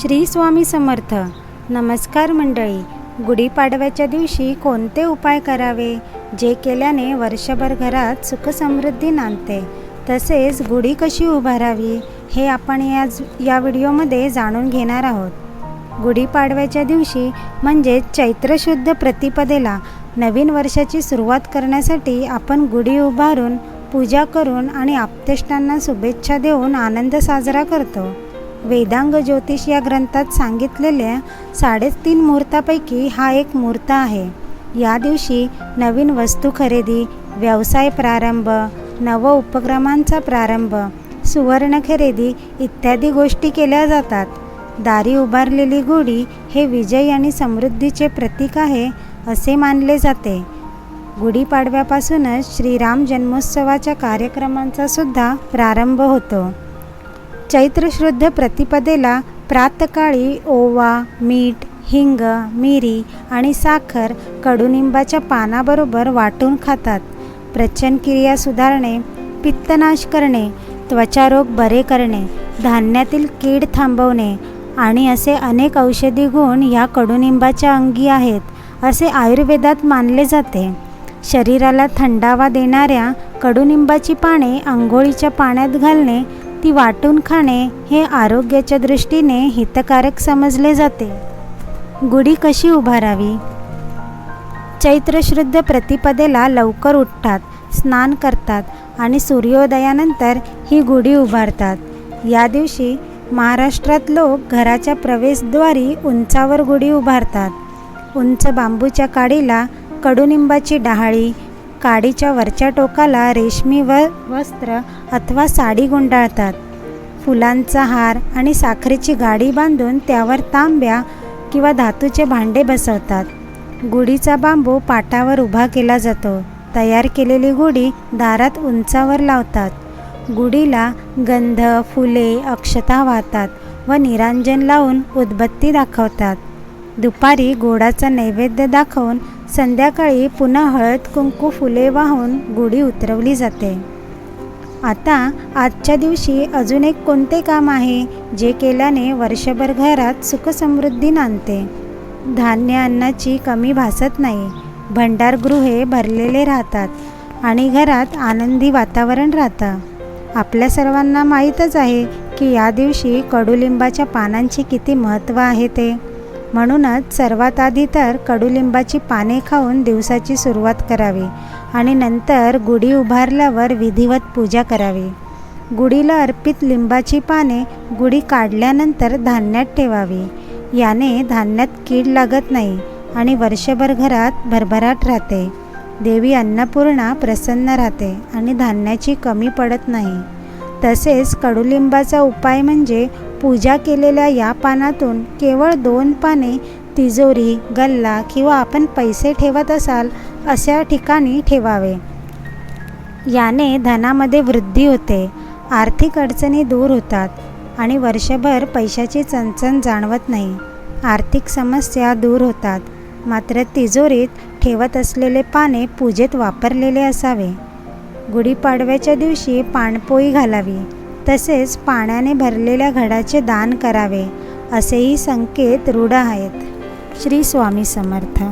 श्री स्वामी समर्थ. नमस्कार मंडळी. गुढीपाडव्याच्या दिवशी कोणते उपाय करावे? जे केल्याने वर्षभर घरात सुखसमृद्धी नांदते. तसेच गुढी कशी उभारावी? हे आपण या या व्हिडिओमध्ये जाणून घेणार आहोत. गुढीपाडव्याच्या दिवशी म्हणजे चैत्रशुद्ध प्रतिपदेला नवीन वर्षाची सुरुवात करण्यासाठी आपण गुढी उभारून पूजा करून आणि आप्तेष्टांना शुभेच्छा देऊन आनंद साजरा करतो. वेदांग ज्योतिष या ग्रंथात सांगितलेल्या साडेतीन मुहूर्तापैकी हा एक मुहूर्त आहे. या दिवशी नवीन वस्तू खरेदी व्यवसाय प्रारंभ नव उपक्रमांचा प्रारंभ सुवर्ण खरेदी इत्यादी गोष्टी केल्या जातात. दारी उभारलेली गुढी हे विजय आणि समृद्धीचे प्रतीक आहे असे मानले जाते. गुढीपाडव्यापासूनच श्रीराम जन्मोत्सवाच्या कार्यक्रमांचा सुद्धा प्रारंभ होतो. चैत्रशुद्ध प्रतिपदेला प्रातकाळी ओवा मीठ हिंग मिरी आणि साखर कडुनिंबाच्या पानाबरोबर वाटून खातात. प्रचनक्रिया सुधारणे पित्तनाश करणे त्वचारोग बरे करणे धान्यातील कीड थांबवणे आणि असे अनेक औषधी गुण या कडुनिंबाच्या अंगी आहेत असे आयुर्वेदात मानले जाते. शरीराला थंडावा देणाऱ्या कडुनिंबाची पाने आंघोळीच्या पाण्यात घालणे ती वाटून खाणे हे आरोग्याच्या दृष्टीने हितकारक समजले जाते. गुढी कशी उभारावी? चैत्रशुद्ध प्रतिपदेला लवकर उठतात स्नान करतात आणि सूर्योदयानंतर ही गुढी उभारतात. या दिवशी महाराष्ट्रात लोक घराच्या प्रवेशद्वारी उंचावर गुढी उभारतात. उंच बांबूच्या काडीला कडुनिंबाची डहाळी काडीच्या वरच्या टोकाला रेशमी व वस्त्र अथवा साडी गुंडाळतात. फुलांचा हार आणि साखरेची गाडी बांधून त्यावर तांब्या किंवा धातूचे भांडे बसवतात. गुढीचा बांबू पाटावर उभा केला जातो. तयार केलेली गुढी दारात उंचावर लावतात. गुढीला गंध फुले अक्षता वाहतात व निरांजन लावून उदबत्ती दाखवतात. दुपारी गोडाचा नैवेद्य दाखवून संध्याकाळी पुन्हा हळद कुंकू फुले वाहून गुढी उतरवली जाते. आता आजच्या दिवशी अजून एक कोणते काम आहे जे केल्याने वर्षभर घरात सुखसमृद्धी नांदते? धान्य अन्नाची कमी भासत नाही. भंडारगृहे भरलेले राहतात आणि घरात आनंदी वातावरण राहतं. आपल्या सर्वांना माहीतच आहे की या दिवशी कडुलिंबाच्या पानांचे किती महत्त्व आहे ते. म्हणूनच सर्वात आधी तर कडुलिंबाची पाने खाऊन दिवसाची सुरुवात करावी आणि नंतर गुढी उभारल्यावर विधिवत पूजा करावी. गुढीला अर्पित लिंबाची पाने गुढी काढल्यानंतर धान्यात ठेवावी. याने धान्यात कीड लागत नाही आणि वर्षभर घरात भरभराट राहते. देवी अन्नपूर्णा प्रसन्न राहते आणि धान्याची कमी पडत नाही. तसेच कडुलिंबाचा उपाय म्हणजे पूजा केलेल्या या पानातून केवळ दोन पाने तिजोरी गल्ला किंवा आपण पैसे ठेवत असाल अशा ठिकाणी ठेवावे. याने धनामध्ये वृद्धी होते आर्थिक अडचणी दूर होतात आणि वर्षभर पैशाची चणचण जाणवत नाही. आर्थिक समस्या दूर होतात मात्र तिजोरीत ठेवत असलेले पाने पूजेत वापरलेले असावे. गुढीपाडव्याच्या दिवशी पाणपोई घालावी. तसेच पाण्याने भरलेल्या घडाचे दान करावे असेही संकेत रूढ आहेत. श्री स्वामी समर्थ.